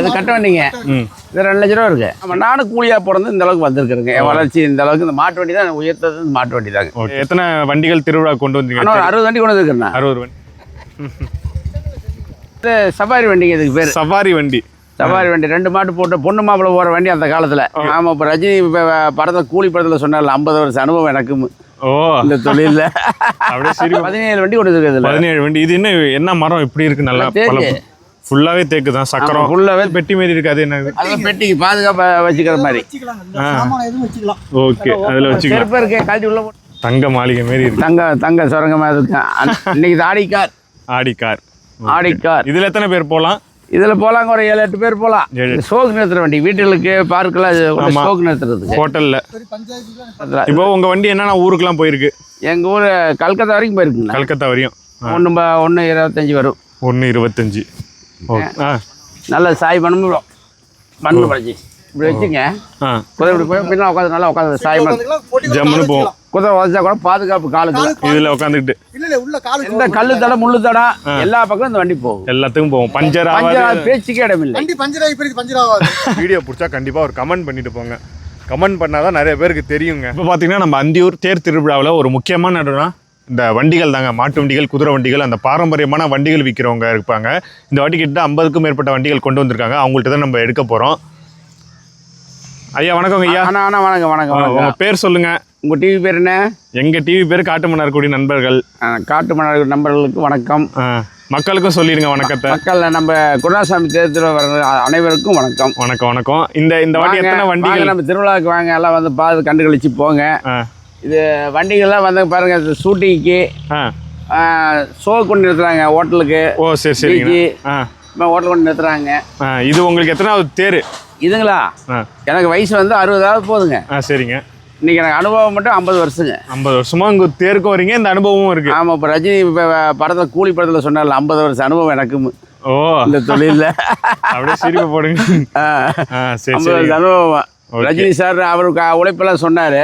இது கட்ட வண்டிங்க. இது ரெண்டு லட்ச ரூபா இருக்கு. ஆமாம் நானும் கூலியாக பிறந்து இந்த அளவுக்கு வந்திருக்கிறேங்க. வளர்ச்சி இந்த அளவுக்கு இந்த மாட்டு வண்டி தான் உயர்த்தது இந்த மாட்டு வண்டி தாங்க. எத்தனை வண்டிகள் திருவிழா கொண்டு வந்தீங்க? அறுபது வண்டி கொண்டு வந்துருக்கேன் அறுபது வண்டி. இது சஃபாரி வண்டிங்க இதுக்கு பேர். சவாரி வண்டி. சவாரி வண்டி. ரெண்டு மாட்டு போட்டு பொண்ணு மாப்பிள்ளை போகிற வண்டி அந்த காலத்தில். ஆமாம் இப்போ ரஜினி இப்போ படத்தில் கூலி படத்தில் சொன்னார்ல ஐம்பது வருஷம் அனுபவம் எனக்கும். ஓ. இந்த தொழிலில். அப்படியே பதினேழு வண்டி கொண்டு வந்துருக்கு பதினேழு வண்டி. இது என்ன என்ன மரம்? இப்படி இருக்கு? நல்லா ஃபுல்லாவே தேக்கு தான் சக்கரம். ஃபுல்லாகவே பெட்டி மாரி இருக்கு அது என்ன அதெல்லாம் பெட்டிக்கு பாதுகாப்பாக வச்சுக்கிற மாதிரி. ஓகே அதுல வச்சுக்கலாம். செருப்பு இருக்கு கழட்டி உள்ள போட்டு. தங்க மாளிகை மாரி இருக்கு. தங்க தங்க சுரங்கமாக இருக்கு. அன்- இன்னைக்கு Audi car. Audi car. Audi car. இதுல எத்தனை பேர் போலாம்? இதில் போகலாங்க ஒரு ஏழு எட்டு பேர் போகலாம். சோக்கு நிறுத்துற வண்டி. வீட்டுகளுக்கு பார்க்கெல்லாம். சோக்கு நிறுத்துறதுக்கு. ஹோட்டல்ல. இப்போ உங்க வண்டி என்னன்னா ஊருக்குலாம் போயிருக்கு? எங்கள் ஊர் கல்கத்தா வரைக்கும் போயிருக்குங்க. கல்கத்தா வரையும். ஒன்று ஒன்று இருபத்தஞ்சி வரும். ஒன்று இருபத்தஞ்சி. நல்ல சாய் பண்ணணும் பண்ணு படிச்சு இப்படி வச்சுங்க. குதிரை இப்படி போய் பின்னா உட்காந்து நல்லா உட்காந்து சாய் பண்ணு. ஜம்முன்னு போவோம். குதிரை உதச்சா கூட பாதுகாப்பு காலுக்கு இதுல உட்காந்துக்கிட்டு. இல்ல இல்ல உள்ள காலு இந்த கல்லு தடம் முள்ளு தடம் எல்லா பக்கம் இந்த வண்டி போகும். எல்லாத்துக்கும் போவோம். பஞ்சர் ஆகாது பஞ்சர் பேச்சுக்கே இடமில்லை வண்டி பஞ்சர் ஆகி போயிருக்கு பஞ்சர் ஆகாது வீடியோ பிடிச்சா கண்டிப்பாக ஒரு கமெண்ட் பண்ணிட்டு போங்க. கமெண்ட் பண்ணாதான் நிறைய பேருக்கு தெரியுங்க. இப்போ பார்த்தீங்கன்னா நம்ம அந்தியூர் தேர் திருவிழாவில் ஒரு முக்கியமான இடம்னா இந்த வண்டிகள் தாங்க மாட்டு வண்டிகள் குதிரை வண்டிகள் அந்த பாரம்பரியமான வண்டிகள் விற்கிறவங்க இருப்பாங்க. இந்த வாட்டி கிட்ட ஐம்பதுக்கும் மேற்பட்ட வண்டிகள் கொண்டு வந்திருக்காங்க. அவங்கள்ட்ட தான் நம்ம எடுக்க போகிறோம் ஐயா வணக்கங்க ஐயா. அண்ணா அண்ணா வணக்கம் வணக்கம் உங்க வணக்கம். பேர் சொல்லுங்க. உங்கள் டிவி பேர் என்ன? எங்க டிவி பேர் காட்டு மன்னார்குடி நண்பர்கள். காட்டு மன்னர் நண்பர்களுக்கு வணக்கம். மக்களுக்கும் சொல்லிடுங்க வணக்கத்தை. மக்கள் நம்ம குருணாசாமி தேர்தல் வர அனைவருக்கும் வணக்கம். வணக்கம் வணக்கம். இந்த இந்த வாட்டி எத்தனை வண்டிகள்? நம்ம திருவிழாவுக்கு வாங்க. எல்லாம் வந்து பார்த்து கண்டு கழிச்சு போங்க இது வண்டிகள்லாம் வந்து பாருங்க இது ஷூட்டிங்க்கு ஷோ கொண்டு நிறுத்துறாங்க ஹோட்டலுக்கு. ஓ சரி ஆ. ஹோட்டல் கொண்டு நிறுத்துறாங்க. இது உங்களுக்கு எத்தனாவது தேர்? இதுங்களா? எனக்கு வயசு வந்து அறுபதாவது போதுங்க. ஆ சரிங்க. இன்னைக்கு எனக்கு அனுபவம் மட்டும் ஐம்பது வருஷங்க. ஐம்பது வருஷமா உங்க தேருக்கும் வரீங்க இந்த அனுபவமும் இருக்கு. ஆமாம் இப்போ ரஜினி இப்போ படத்தில் கூலி படத்தில் சொன்னார்ல ஐம்பது வருஷம் அனுபவம் எனக்கும். ஓ. இந்த தொழிலில். அப்படியே சிரிப்பு போடுங்க. ஆ. சரி ஐம்பது சரி. வருஷம் அனுபவம் ரஜினி சார் அவருக்கு உழைப்பெல்லாம் சொன்னார்.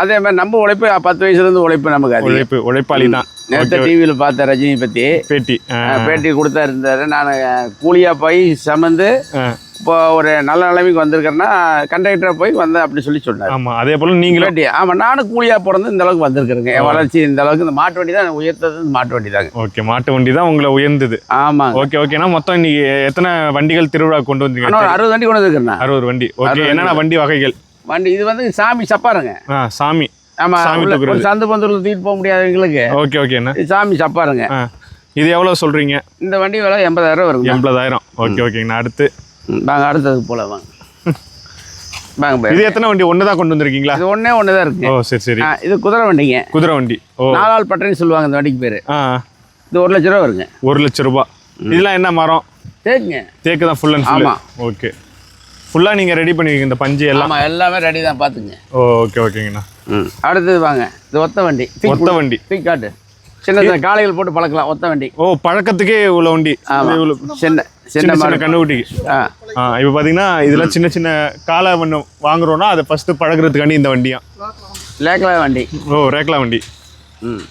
அதே மாதிரி நம்ம உழைப்பு பத்து வயசுலேருந்து உழைப்பு நமக்கு அதிகம். உழைப்பு உழைப்பாளி தான். நேற்று டிவியில் பார்த்தேன் ரஜினி பற்றி பேட்டி பேட்டி கொடுத்தா இருந்தார். நான் கூலியாக போய் சமந்து. இப்போ ஒரு நல்ல நிலைமைக்கு வந்திருக்கேன்னா கண்டக்டரை போய் வந்தேன் அப்படி சொல்லி சொன்னார். ஆமா அதே போல நீங்களும். பேட்டி ஆமாம் நானும் கூலியாக பிறந்து இந்த அளவுக்கு வந்திருக்கிறேங்க. என் வளர்ச்சி இந்த அளவுக்கு இந்த மாட்டு வண்டி தான் உயர்த்தது மாட்டு வண்டி தாங்க. ஓகே மாட்டு வண்டி தான் உங்களை உயர்ந்தது. ஆமாங்க. ஓகே ஓகேனா மொத்தம் இன்னைக்கு எத்தனை வண்டிகள் திருவிழா கொண்டு வந்தீங்க? அறுபது வண்டி கொண்டு வந்துருக்கேண்ணா அறுபது வண்டி. ஓகே என்னென்ன வண்டி வகைகள்? வண்டி இது வந்து சாமி சப்பாருங்க சாமி. ஒரு சந்து பந்தூரில் தூக்கிட்டு போக முடியாதவங்களுக்கு ஓகே ஓகே இது சாமி சப்பாருங்க இது எவ்வளோ சொல்றீங்க? இந்த வண்டி விலை எண்பதாயிரம் வருங்க. எண்பதாயிரம். ஓகே ஓகேங்கண்ணா அடுத்து. வாங்க அடுத்ததுக்கு போல வாங்க. வாங்க இது எத்தனை வண்டி? ஒன்று தான் கொண்டு வந்திருக்கீங்களா? இது ஒன்றே ஒன்று தான் இருக்கு. ஓ சரி சரி. இது குதிரை வண்டிங்க. குதிரை வண்டி. ஓ. நாலாள் பட்டறைன்னு சொல்லுவாங்க இந்த வண்டிக்கு பேர். ஆ. இது ஒரு லட்ச ரூபா வருங்க. ஒரு லட்ச ரூபாய் இதெல்லாம் என்ன மரம்? சரிங்க தேக்கு தான் ஃபுல் அண்ட் ஃபுல் ஆமா. ஓகே. ஃபுல்லாக நீங்கள் ரெடி பண்ணிருக்கீங்க இந்த பஞ்சு எல்லாம்? எல்லாமே ரெடி தான் பார்த்துங்க. ஓகே ஓகேங்கண்ணா ம் அடுத்தது வாங்க. இது ஒத்த வண்டி. ஒத்த வண்டி. தூக்கி காட்டு. சின்ன காளைகள் போட்டு பழக்கலாம் ஒத்த வண்டி. ஓ பழக்கத்துக்கே இவ்வளோ வண்டி. சின்ன சின்ன சின்ன கண்ணுக்குட்டிக்கு. ஆ. இப்போ பார்த்தீங்கன்னா இதெல்லாம் சின்ன சின்ன காலை ஒன்று வாங்குறோம்னா அதை ஃபஸ்ட்டு பழகுறதுக்காண்டி இந்த வண்டியா? லேக்கலா வண்டி. ஓ ரேக்லா வண்டி. ம்.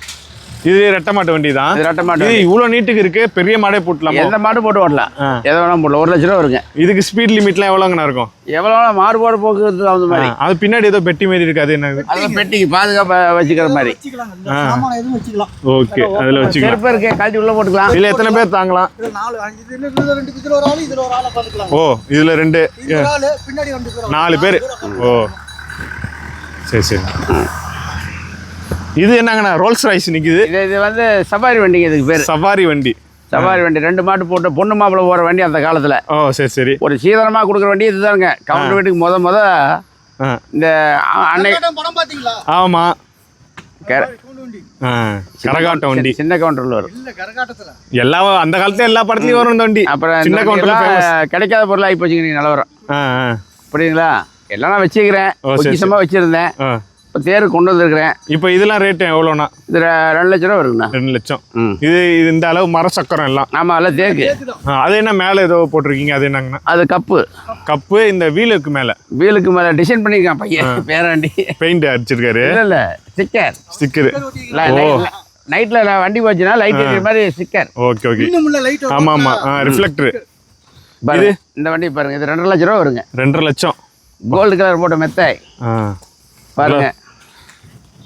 இது ரெட்டை மாட்டு வண்டி தான் இது ரெட்டை மாடு இது இவ்வளோ நீட்டுக்கு இருக்கு பெரிய மாடே போட்டலாமா எந்த மாடு போட்டு ஓடலாம் ஆ. எதை வேணாலும் போடலாம். ஒரு லட்ச ரூபா வருங்க. இதுக்கு ஸ்பீட் லிமிட்லாம் எவ்வளோங்கண்ணா இருக்கும்? எவ்வளோ மாறுபாடு போக்குவரத்து ஆ, மாதிரி. அது பின்னாடி ஏதோ பெட்டி மாதிரி இருக்கு அது என்னது அதெல்லாம் பெட்டிக்கு பாதுகாப்பாக வச்சுக்கிற மாதிரி. வச்சுக்கலாம். இந்த சாமான் எதுவும் வச்சுக்கலாம். ஓகே அதில் வச்சுக்கலாம். செருப்பு இருக்கு கழட்டி உள்ள போட்டுக்கலாம். இதில் எத்தனை பேர் தாங்கலாம்? இதுல நாலு அஞ்சு இதுல இதுல ரெண்டு இதுல ஒரு ஆளு இதுல ஒரு ஆளை பார்த்துக்கலாம். ஓ இதில் ரெண்டு. நாலு பேர்? ஓ. சரி சரி. இது என்னங்கண்ணா? ரோல்ஸ் ராய்ஸ் நிற்குது இது இது வந்து சஃபாரி வண்டிங்க இதுக்கு பேர். சவாரி வண்டி. சஃபாரி வண்டி. ரெண்டு மாட்டு போட்டு பொண்ணு மாப்பிள்ளை போகிற வண்டி அந்த காலத்தில். ஓ சரி சரி. ஒரு சீதனமாக கொடுக்குற வண்டி இதுதாங்க கவுண்டர் வீட்டுக்கு முத முத இந்த அன்னை படம் ஆமாம் கரகாட்ட வண்டி. சின்ன கவுண்டரில் வரும். இல்ல கரகாட்டத்துல. எல்லா அந்த காலத்துல எல்லா படத்துலயும் வரும் இந்த வண்டி. அப்புறம் சின்ன கவுண்டர்ல கிடைக்காத பொருள் ஆகி போச்சுங்க நீங்கள் நிலவரம். புரியுங்களா எல்லாம் நான் வச்சுக்கிறேன். வச்சுருந்தேன். தேர் கொண்டு வந்திருக்கிறேன். இப்போ இதெல்லாம் ரேட்டு எவ்வளோண்ணா? இது ரெண்டு லட்ச ரூபா வருங்கண்ணா. ரெண்டு லட்சம். இது இது இந்த அளவு மர சக்கரம் எல்லாம். ஆமாம் அதில் தேக்கு. அது என்ன மேலே ஏதோ போட்டிருக்கீங்க? அது என்னங்கண்ணா? அது கப்பு. கப்பு இந்த வீலுக்கு மேலே. வீலுக்கு மேலே டிசைன் பண்ணியிருக்கான் பையன். பேராண்டி. பெயிண்ட் அடிச்சிருக்காரு. இல்லை இல்லை ஸ்டிக்கர் ஸ்டிக்கரு நைட்டில் நான் வண்டி போச்சுன்னா லைட் எரிக்கிற மாதிரி ஸ்டிக்கர் ஓகே ஓகே இன்னும் உள்ள லைட் ஆமாம் ஆமாம் ஆ ரிஃப்ளெக்டரு பாருங்க இந்த வண்டி பாருங்க இது ரெண்டரை லட்ச ரூபா வருங்க. ரெண்டரை லட்சம். கோல்டு கலர் போட்ட மெத்தை. ஆ. பாருங்க.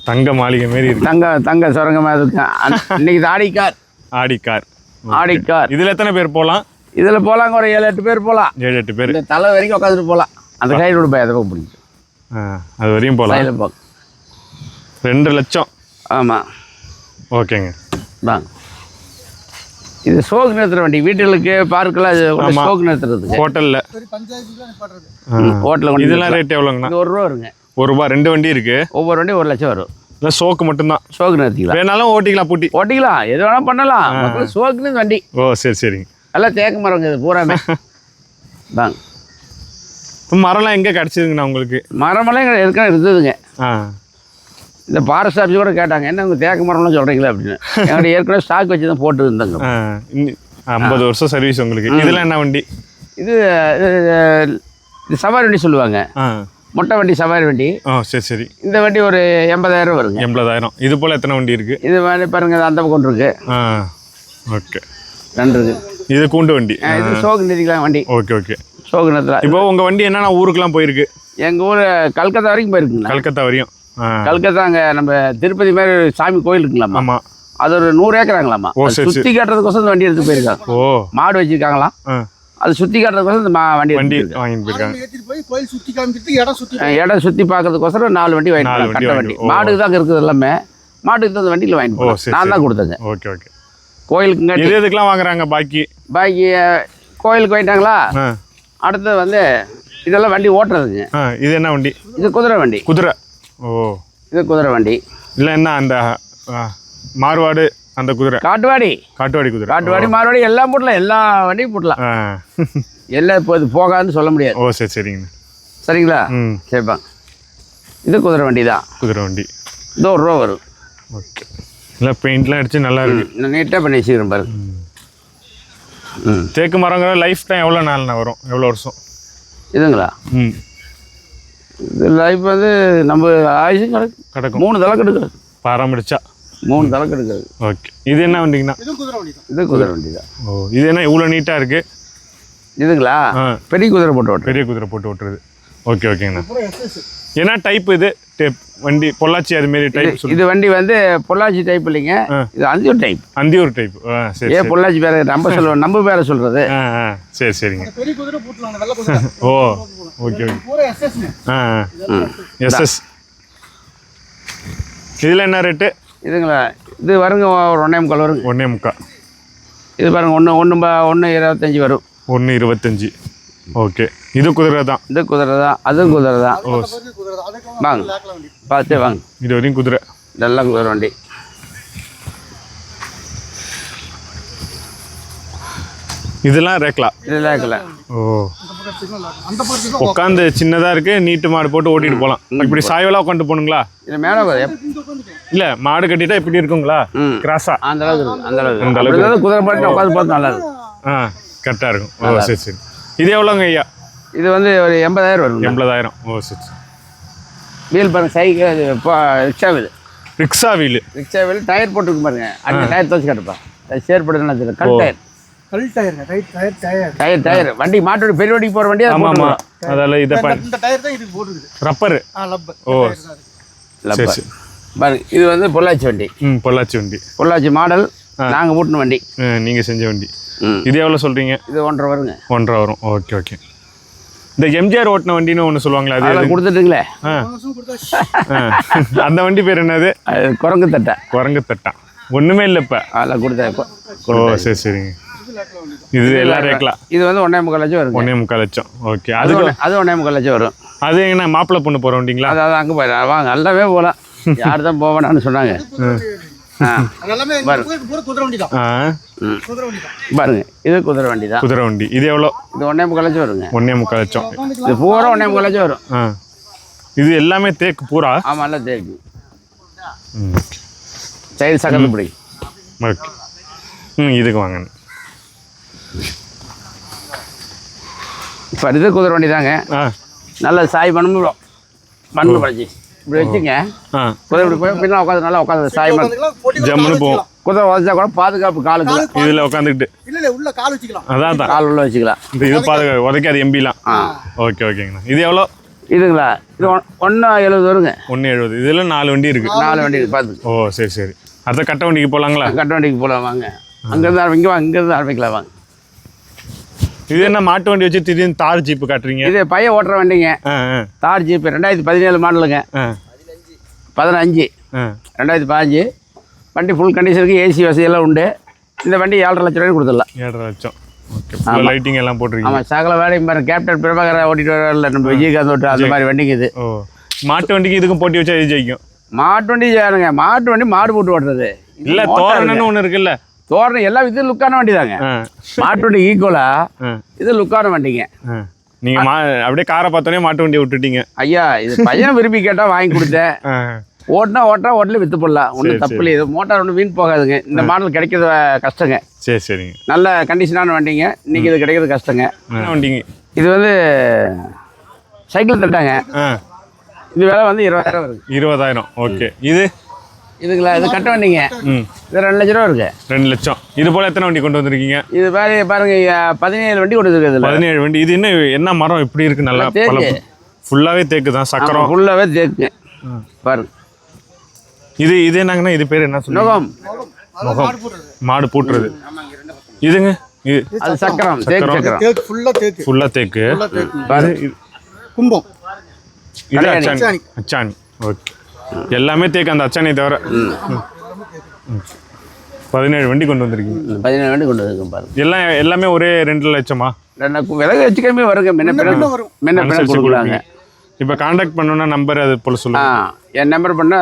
தங்க மாளிகை மாரி இருக்கு. தங்க தங்க சுரங்கமா இருக்கு. அந்த- இன்னைக்கு இது Audi car. Audi car. Audi car. இதுல எத்தனை பேர் போகலாம் இதுல போலாங்க ஒரு ஏழு எட்டு பேர் போலாம். ஏழு எட்டு பேர். இந்த தலை வரைக்கும் உட்காந்துட்டு போலாம். அந்த சைடு விட போய் அதை பிடிக்கும். ஆ அது வரையும் போகலாம் சைடில் பக்கம் ரெண்டு லட்சம். ஆமா. ஓகேங்க. வாங்க. இது சோக்கு நிறுத்துற வண்டி. வீட்டுகளுக்கு கொண்டு ஆமா. சோக்கு நிறுத்துறதுக்கு. ஹோட்டல்ல. ஹோட்டலில் கொண்டு இதெல்லாம் ரேட் எவ்வளோங்கண்ணா? ஒரு ரூபா வருங்க. ஒரு ரூபா ரெண்டு வண்டி இருக்கு. ஒவ்வொரு வண்டி ஒரு லட்சம் வரும். இல்லை சோக்கு மட்டும்தான். சோக்கு நிறுத்திக்கலாம் வேணாலும் ஓட்டிக்கலாம் பூட்டி. ஓட்டிக்கலாம். எது வேணா பண்ணலாம். சோக்குன்னு வண்டி. ஓ சரி சரிங்க எல்லாம் தேக்கு மரங்க இது பூராமே. வாங்க. இப்போ மரம்லாம் எங்கே கிடச்சிதுங்கண்ணா உங்களுக்கு? மரமெல்லாம் எங்க ஏற்கனவே இருந்ததுங்க. ஆ. இந்த ஃபாரஸ்ட் ஆஃபீஸ் கூட கேட்டாங்க என்ன உங்கள் தேக்கு மரம்லாம் சொல்கிறீங்களா அப்படின்னு. எங்கள்கிட்ட ஏற்கனவே ஸ்டாக் வச்சு தான் போட்டு இருந்தாங்க. ஐம்பது வருஷம் சர்வீஸ் உங்களுக்கு. இதெல்லாம் என்ன வண்டி? இது இது, சவாரி வண்டி சொல்லுவாங்க. மொட்டை வண்டி சவாரி வண்டி. ஓ சரி சரி. இந்த வண்டி ஒரு எண்பதாயிரம் வருங்க. எண்பதாயிரம். இது போல் எத்தனை வண்டி இருக்கு? இது மாதிரி பாருங்க இது அந்த பக்கம் இருக்கு. ஆ ஓகே. ரெண்டு இருக்கு இது கூண்டு வண்டி. ஆ, இது சோகு நிறுத்திக்கலாம் வண்டி. Okay okay. சோகு நிறுத்தலாம் இப்போ உங்கள் வண்டி என்னென்ன ஊருக்குலாம் போயிருக்கு? எங்கள் ஊர் கல்கத்தா வரைக்கும் போயிருக்குங்களா கல்கத்தா வரையும். ஆ. கல்கத்தா அங்கே நம்ம திருப்பதி மாதிரி சாமி கோயில் இருக்குங்களாம்மா ஆமாம் அது ஒரு நூறு சரி, சுற்றி காட்டுறதுக்கோசரம் இந்த வண்டி எடுத்து போயிருக்காங்க. ஓ. மாடு வச்சிருக்காங்களாம். ஆ. அது சுற்றி காட்டுறதுக்கோசரம் இந்த மா- வண்டி வண்டி வாங்கிட்டு போயிருக்காங்க. இடம் சுற்றி பார்க்கறதுக்கோசரம் நாலு வண்டி வாங்கிட்டு கட்ட வண்டி. மாடுக்கு தான் இருக்குது எல்லாமே. மாட்டுக்கு தான் வண்டியில் வாங்கிட்டு சரி, நான் தான். கொடுத்தேங்க. Okay okay. கோயிலுக்குங்காட்டி எது எதுக்கெல்லாம் வாங்குறாங்க பாக்கி? பாக்கி கோயிலுக்கு வாங்கிட்டாங்களா? அடுத்தது வந்து இதெல்லாம் வண்டி ஓட்டுறதுங்க. இது என்ன வண்டி? இது குதிரை வண்டி. குதிரை. ஓ. இது குதிரை வண்டி. இல்லை என்ன அந்த மார்வாடு அந்த குதிரை. காட்டுவாடி. காட்டுவாடி குதிரை. காட்டுவாடி மாறுவாடி எல்லாம் போடலாம் எல்லா வண்டியும் போடலாம். எல்லாம் இப்போ இது போகாதுன்னு சொல்ல முடியாது. ஓ சரி சரிங்க சரிங்களா? ம். சரிப்பா. இது குதிரை வண்டி தான் குதிரை வண்டி. இது ஒரு ரூபா வரும் ஓகே. இல்லை பெயிண்ட்லாம் அடிச்சு நல்லா இருக்கு. நான் நீட்டாக பண்ணி வச்சுக்கிறேன் பாருங்க ம். தேக்கு மரங்கிற லைஃப் டைம் எவ்வளோ நாள்ண்ணா வரும்? எவ்வளோ வருஷம்? இதுங்களா? ம். இது லைஃப் வந்து நம்ம ஆயுசும் கிடக்கு கிடக்கும். மூணு தலை கெடுக்காது பராமரிச்சா. மூணு தலை கெடுக்காது. ஓகே. இது என்ன வண்டிங்கண்ணா? இதுவும் குதிரை வண்டி தான். இது குதிரை வண்டி தான். ஓ இது என்ன இவ்வளோ நீட்டாக இருக்கு? இதுங்களா? ஆ. பெரிய குதிரை போட்டு ஓட்டுறேன் பெரிய குதிரை போட்டு ஓட்டுறது. ஓகே ஓகேங்கண்ணா. என்ன டைப் இது? டேப் வண்டி பொள்ளாச்சி அது மாரி டைப் சொல்லு இது வண்டி வந்து பொள்ளாச்சி டைப் இல்லைங்க. ஆ. இது அந்தியூர் டைப் அந்தியூர் டைப் ஆ சரி ஏன் பொள்ளாச்சி பேர நம்ம சொல்லுவோம் நம்ம பேரை சொல்றது. சரி சரிங்க. பெரிய குதிரை போட்டுருவாங்க வெள்ள குதிரை. ஓ ஓகே ஓகே. எஸ்எஸ் இதில் என்ன ரேட்டு இதுங்களா? இது வருங்க ஒரு ஒன்றே முக்கால் வருங்க. ஒன்றே முக்கா இது பாருங்க ஒன்று ஒன்று ஒன்று இருபத்தஞ்சி வரும். ஒன்று இருபத்தஞ்சி. ஓகே. இது குதிரை தான் இது குதிரை தான் அதுவும் குதிரை தான் வாங்க பார்த்து வாங்க. இது வரையும் குதிரை. இதெல்லாம் குதிரை வண்டி. இதெல்லாம் ரேக்லா இதெல்லாம் இருக்கல ஓ. அந்த. அந்த உட்காந்து சின்னதாக இருக்கு நீட்டு மாடு போட்டு ஓட்டிட்டு போகலாம் இப்படி சாய்வலாக உட்காந்து போகணுங்களா? இது மேலே இல்லை மாடு கட்டிட்டா இப்படி இருக்குங்களா? ம். கிராஸா அந்த அளவுக்கு இருக்கு அந்த அளவுக்கு அந்த அந்த அளவுக்கு குதிரை பாட்டு உட்காந்து பார்த்து நல்லா இருக்கும் ஆ கரெக்டாக இருக்கும். ஓ சரி சரி. இது எவ்வளோங்க ஐயா? இது வந்து ஒரு எண்பதாயிரம் வரும் எண்பதாயிரம். ஓ சரி சரி. வீல் பாருங்க cycle rickshaw wheel. Rickshaw wheel. Rickshaw wheel tyre போட்டுருக்கு பாருங்க. அடுத்த டயர் துவச்சி காட்டுப்பா. தெரியும் கல் டயர். கல் டயருங்க. Right tyre tyre. Tyre tyre. வண்டி மாட்டோட பெரிய வண்டிக்கு போகிற வண்டி அதை ஆமாம். ஆமாம். அதில் இதை இந்த டயர் தான் இதுக்கு போட்டுருக்குது. ரப்பரு. ஆ லப் ஓ. பாருங்க இது வந்து பொள்ளாச்சி வண்டி. ம் பொள்ளாச்சி வண்டி. பொள்ளாச்சி மாடல் நாங்கள் ஓட்டின வண்டி. நீங்கள் செஞ்ச வண்டி. இது எவ்வளோ சொல்கிறீங்க இது ஒன்றரை வருங்க. ஒன்றரை வரும். Okay okay. இந்த எம்ஜிஆர் ஓட்டின வண்டின்னு ஒன்று சொல்லுவாங்களே அது கொடுத்துட்டுங்களே. அந்த வண்டி பேர் என்னது? குரங்கு தட்டை. குரங்கு தட்டான் ஒன்றுமே இல்லை இப்போ. அதில் கொடுத்த ஓ சரி சரிங்க. இது எல்லாம் ரேக்கலாம் இது வந்து ஒன்றே முக்கால் லட்சம் வருங்க. ஒன்றே முக்கால் லட்சம். ஓகே. அது அது ஒன்றே முக்கால் லட்சம் வரும். அது என்ன மாப்பிள்ளை பொண்ணு போகிற வண்டிங்களா அது அது அங்கே போயிடலாம் வாங்க நல்லாவே போகலாம். யார் தான் போவேனான்னு சொன்னாங்க. பாருங்க. இது குதிரை வண்டி தான் குதிரை வண்டி. இது எவ்வளோ? இது ஒன்றே முக்கால் லட்சம் வருங்க. ஒன்றே முக்கால் லட்சம். இது பூரா ஒன்றே முக்கால் லட்சம் வரும். ஆ. இது எல்லாமே தேக்கு பூரா? ஆமாம் எல்லாம் தேக்கு. ம் சைடு சக்கரத்து பிடி ஓகே. ம் இதுக்கு வாங்க. இப்போ இது குதிரை வண்டி தாங்க. நல்ல சாய் பண்ணும் மண்ணில் படைச்சி இப்படி வச்சுங்க குதிரை இப்படி போய் பின்னா உட்காந்து நல்லா உட்காந்து சாய் ஜம்முன்னு போவோம். குதிரை உதச்சா கூட பாதுகாப்பு காலுக்கு இதில் உட்காந்துக்கிட்டு இல்ல இல்ல உள்ள கால் வச்சுக்கலாம். அதான் தான் கால் உள்ள வச்சுக்கலாம். இந்த இது பாதுகா உதைக்காது எம்பிலாம். ஓகே ஓகேங்கண்ணா. இது எவ்வளோ? இதுங்களா? இது ஒன்று எழுபது வருங்க. ஒன்று எழுபது இதில் நாலு வண்டி இருக்கு. நாலு வண்டி பார்த்து ஓ சரி சரி. அடுத்த கட்ட வண்டிக்கு போகலாங்களா கட்ட வண்டிக்கு போகலாம் வாங்க. அங்கேருந்து ஆரம்பிங்க வாங்க இங்கேருந்து ஆரம்பிக்கலாம் வாங்க. இது என்ன மாட்டு வண்டி வச்சு திடீர்னு தார் ஜீப்பு காட்டுறீங்க? இது பையன் ஓட்டுற வண்டிங்க. தார் ஜீப் ரெண்டாயிரத்தி பதினேழு மாடலுங்க. பதினஞ்சு. ரெண்டாயிரத்தி பதினஞ்சு. வண்டி ஃபுல் கண்டிஷனுக்கு ஏசி வசதியெல்லாம் உண்டு. இந்த வண்டி ஏழரை லட்ச ரூபாய்க்கு கொடுத்துடலாம். ஏழரை லட்சம். லைட்டிங் எல்லாம் போட்டிருக்கீங்க. ஆமாம் சகல வேலையும் பாருங்க. கேப்டன் பிரபாகர் ஓட்டிட்டு வரல நம்ம விஜயகாந்த் ஓட்டு அந்த மாதிரி வண்டிங்க இது மாட்டு வண்டிக்கு இதுக்கும் போட்டி வச்சா இது ஜெயிக்கும். மாட்டு வண்டி சேருங்க மாட்டு வண்டி மாடு போட்டு ஓட்டுறது. இல்ல தோரணன்னு ஒன்று இருக்குல்ல. இருக்கு. தோரணம் எல்லாம் இது லுக்கான வண்டி தாங்க ஆ. மாட்டு வண்டி ஈக்குவலா இது லுக்கான வண்டிங்க. நீங்க அப்படியே காரை பார்த்தோன்னே மாட்டு வண்டியை விட்டுட்டீங்க. ஐயா இது பையன் விரும்பி கேட்டால் வாங்கி கொடுத்தேன். ஓட்டினா ஓட்டினா ஓட்டல வித்து போடலாம். ஒன்றும் தப்பு இல்லை. இது மோட்டார் ஒன்றும் வீண் போகாதுங்க. இந்த மாடல் கிடைக்கிறது கஷ்டங்க. சரி சரிங்க. நல்ல கண்டிஷனான வண்டிங்க. இன்னைக்கு இது கிடைக்கிறது கஷ்டங்க. வண்டிங்க? இது வந்து சைக்கிள் தட்டாங்க. இது விலை வந்து இருபதாயிரம் வருது. இருபதாயிரம். ஓகே. இது? இதுங்களா இது கட்ட வண்டிங்க. ம். இது ரெண்டு லட்ச ரூபா இருக்கு. ரெண்டு லட்சம். இது போல எத்தனை வண்டி கொண்டு வந்திருக்கீங்க? இது பாரு பாருங்க பதினேழு வண்டி கொண்டு இதில். பதினேழு வண்டி. இது என்ன என்ன மரம்? இப்படி இருக்கு நல்லா தேக்கு. பல ஃபுல்லாவே தேக்கு தான் சக்கரம். ஃபுல்லாகவே தேக்குங்க பாருங்க. இது இது என்னங்கன்னா இது பேர் என்ன சொல்லுங்க? நுகம். மாடு பூட்டுறது. இதுங்க இது அது சக்கரம் தேக்கு சக்கரம். தேக்கு ஃபுல்லா தேக்கு ஃபுல்லா தேக்கு. தேக்கு. பாரு இது- கும்பம். இது கல்யாணி. அச்சாணி. அச்சாணி. ஓகே. எல்லாமே தேக்கு அந்த அச்சாணி தவிர. ம். பதினேழு வண்டி கொண்டு வந்திருக்கீங்க. பதினேழு வண்டி கொண்டு வந்து பாருங்க. எல்லாம் எல்லாமே ஒரே ரெண்டு லட்சமா? ரெண்டு விலகு வச்சுக்கமே வருங்க. முன்ன பின்ன. முன்ன பின்ன கொடுக்கலாங்க. இப்போ காண்டாக்ட் பண்ணணும்னா நம்பர் அது போல ஆ சொல்லுங்க என் நம்பர் பண்ண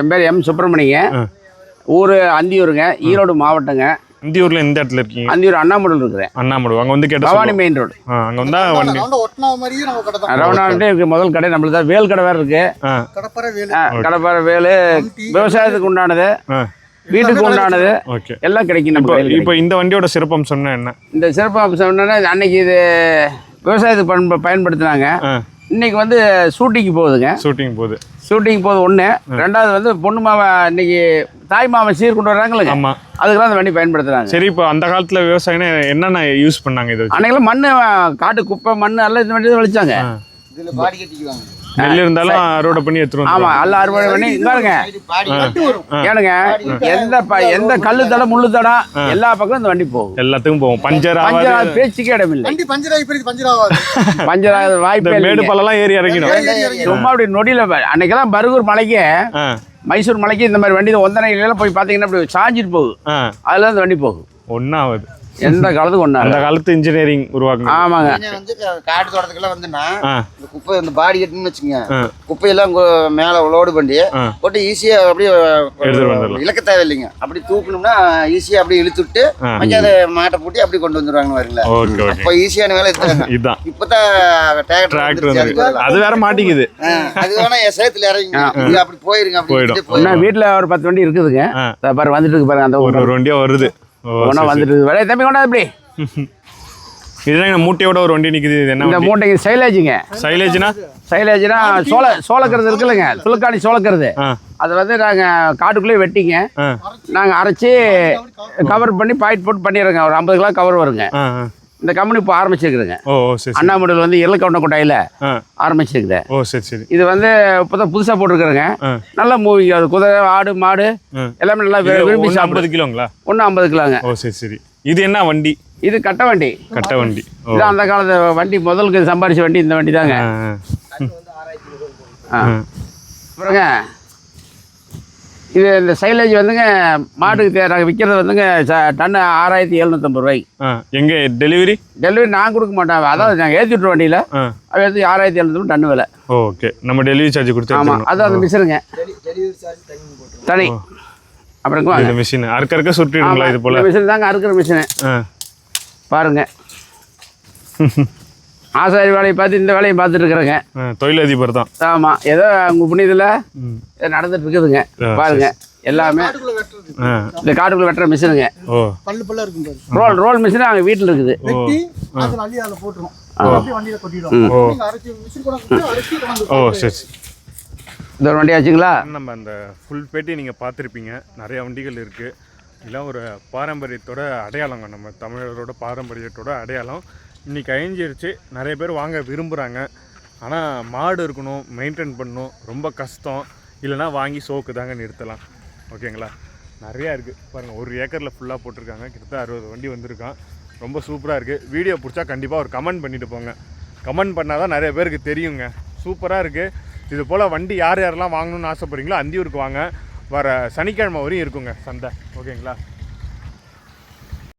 என் பேர் எம் சுப்பிரமணிங்க. ஊர் அந்தியூருங்க. ஈரோடு மாவட்டங்க. இந்தியூர்ல எந்த இடத்துல இருக்கீங்க? அந்தியூர் அண்ணாமடல் இருக்கிறேன். அண்ணாமடு அங்க வந்து கேட்ட பவானி மெயின் ரோடு அங்க வந்தா வண்டி ரவணாண்டே இருக்கு. முதல் கடை நம்மளுக்கு தான். வேல் கடை வேறு இருக்கு. ஆ. கடப்பறை வேலு. கடைப்பாறை வேலு. விவசாயத்துக்கு உண்டானது. வீட்டுக்கு உண்டானது எல்லாம் கிடைக்கும் நம்ம இப்போ இந்த வண்டியோட சிறப்பம் சொன்னா என்ன? இந்த சிறப்பு அம்சம் என்னன்னா அன்னைக்கு இது விவசாயத்துக்கு பயன்ப பயன்படுத்தினாங்க. இன்னைக்கு வந்து ஷூட்டிங்க்கு போகுதுங்க. ஷூட்டிங் போகுது. ஷூட்டிங் போகுது ஒன்று ரெண்டாவது வந்து பொண்ணு மாவை இன்னைக்கு தாய் மாவை சீர் கொண்டு வர்றாங்களேங்க ஆமா. அதுக்கெல்லாம் அந்த வண்டி பயன்படுத்துகிறாங்க சரி இப்போ அந்த காலத்துல விவசாயம் என்னென்ன யூஸ் பண்ணாங்க இதை அன்னைக்கெல்லாம் மண் காட்டு குப்பை மண் எல்லாம் இந்த வண்டி தான் வலிச்சாங்க. இதுல பாடி கட்டிக்குவாங்க. நெல் இருந்தாலும் அறுவடை பண்ணி எடுத்துட்டு ஆமா வந்துருவாங்க எல்லாம் அறுவடை பண்ணி வரும். ஏனுங்க எந்த ப- எந்த கல்லு தடம் முள்ளு தடம் எல்லா பக்கம் இந்த வண்டி போகும். எல்லாத்துக்கும் போவோம் பஞ்சர் பஞ்சர் பேச்சுக்கே இடம் இல்லை வண்டி பஞ்சர் ஆகி பிறகு பஞ்சர் ஆகாது. பஞ்சர் ஆகுது வாய்ப்பே மேடு இல்லை பள்ளம்லாம் ஏறி இறங்கிடும். சும்மா அப்படி நொடியில அன்னைக்கெல்லாம் பருகூர் மலைக்கு மைசூர் மலைக்கு இந்த மாதிரி வண்டி ஒந்தனையில போய் பார்த்தீங்கன்னா அப்படி சாஞ்சிட்டு போகுது. அதுல இந்த வண்டி போகும். ஒன்றாவது எந்த காலத்துக்கு ஒன்றா அந்த காலத்து இன்ஜினியரிங் உருவாக்குங்க. ஆமாங்க. வந்து காட்டு தோட்டத்துக்குலாம் வந்துன்னா இந்த குப்பை இந்த பாடி கட்டுன்னு வச்சுங்க. குப்பையெல்லாம் மேல லோடு பண்ணி. போட்டு ஈஸியா அப்படியே. இழக்க தேவையில்லைங்க. அப்படி தூக்கணும்னா ஈஸியா அப்படியே இழுத்துட்டு ஆ. கொஞ்சம் அதை மாட்டை பூட்டி அப்படி கொண்டு வந்துருவாங்க ஓகே அப்போ ஈஸியான வேலை இதுதான் இப்பதான் டிராக்டர் டிராக்டர் அது வேற மாட்டிக்குது. அது வேணா என் சேத்துல இறங்கிங்க. இது அப்படி போயிருங்க அப்படி வீட்டில் ஒரு பத்து வண்டி இருக்குதுங்க. பாரு வந்துட்டு இருக்கு பாருங்க அந்த ஒரு ஒரு வண்டியா வருது. ஒன்றா வந்துட்டு வேலையை தம்பி கொண்டா இப்படி இதுதான் மூட்டையோட ஒரு வண்டி நிக்குது. இது என்ன இந்த மூட்டைக்கு சைலேஜுங்க. சைலேஜ்னா? சைலேஜ்னா சோள சோளக்கருது இருக்குல்லங்க. துளுக்காடி சோளக்கருது. ஆ. அதை வந்து நாங்கள் காட்டுக்குள்ளேயே வெட்டிங்க. நாங்கள் அரைச்சி கவர் பண்ணி பாக்கெட் போட்டு பண்ணிடுறோங்க. ஒரு ஐம்பது கிலோ கவர் வருங்க. இந்த கம்பெனி இப்போ ஆரம்பிச்சிருக்குதுங்க. ஓ சரி அண்ணாமலையில் வந்து இருளக்கவுண்ட கொட்டாயில் ஆரம்பிச்சிருக்குது. ஓ சரி சரி. இது வந்து இப்போ தான் புதுசாக போட்டிருக்கிறேங்க நல்ல மூவி அது குதிரை ஆடு மாடு. எல்லாமே நல்லா விரும்பி ஐம்பது கிலோங்களா? ஒன்று ஐம்பது கிலோங்க. ஓ சரி சரி. இது என்ன வண்டி? இது கட்ட வண்டி. கட்ட வண்டி. இது அந்த காலத்து வண்டி முதலுக்கு சம்பாரிச்ச வண்டி இந்த வண்டி தாங்க. அப்புறங்க இது இந்த சைலேஜ் வந்துங்க மாட்டுக்கு தே நாங்கள் விற்கிறது வந்துங்க ச- டன்னு ஆறாயிரத்தி எழுநூற்றம்பது ரூபாய்க்கு ஆ எங்கே டெலிவரி? டெலிவரி நான் கொடுக்க மாட்டேன். அதாவது நாங்கள் ஏற்றி விட்ற வண்டியில் அது எடுத்து ஆறாயிரத்தி எழுநூறு டன்னு விலை. ஓகே நம்ம டெலிவரி சார்ஜ் கொடுத்து ஆமாம். அது அந்த மிஷினுங்க. தனி அப்புறம் இந்த மிஷின். அறுக்க அறுக்க சுட்டிடுங்களா இது போல? மிஷின் தாங்க அறுக்கிற மிஷினு. ஆ. பாருங்க. ஆசாரி வேலையை பார்த்து இந்த வேலையை பார்த்துட்டு இருக்கிறேங்க. தொழிலதிபர் தான். ஆமாம் ஏதோ உங்கள் புண்ணியத்தில். நடந்துட்டு இருக்குதுங்க. பாருங்க எல்லாமே காட்டுக்குள்ள வெட்டுறது. ஆ. இந்த காட்டுக்குள்ள வெட்டுற மிஷினுங்க. ரோல் ரோல் மிஷின் அங்கே வீட்டில் இருக்குது. ஓ. சரி சரி. இந்த ஒரு வண்டி ஆச்சுங்களா? நம்ம அந்த ஃபுல் பேட்டி நீங்கள் பார்த்துருப்பீங்க. நிறைய வண்டிகள் இருக்குது இதெல்லாம் ஒரு பாரம்பரியத்தோட அடையாளங்க. நம்ம தமிழரோட பாரம்பரியத்தோட அடையாளம். இன்றைக்கி அழிஞ்சிருச்சு. நிறைய பேர் வாங்க விரும்புகிறாங்க ஆனால் மாடு இருக்கணும் மெயின்டைன் பண்ணணும் ரொம்ப கஷ்டம். இல்லைன்னா வாங்கி சோக்கு தாங்க நிறுத்தலாம். ஓகேங்களா? நிறையா இருக்குது பாருங்கள் ஒரு ஏக்கரில் ஃபுல்லாக போட்டிருக்காங்க. கிட்டத்தட்ட அறுபது வண்டி வந்திருக்கான். ரொம்ப சூப்பராக இருக்குது வீடியோ பிடிச்சா கண்டிப்பாக ஒரு கமெண்ட் பண்ணிட்டு போங்க. கமெண்ட் பண்ணால் தான் நிறைய பேருக்கு தெரியுங்க. சூப்பராக இருக்குது இது போல் வண்டி யார் யாரெல்லாம் வாங்கணும்னு ஆசைப்படுறீங்களோ அந்தியூருக்கு வாங்க. வர சனிக்கிழமை வரையும் இருக்குங்க சந்தை. ஓகேங்களா?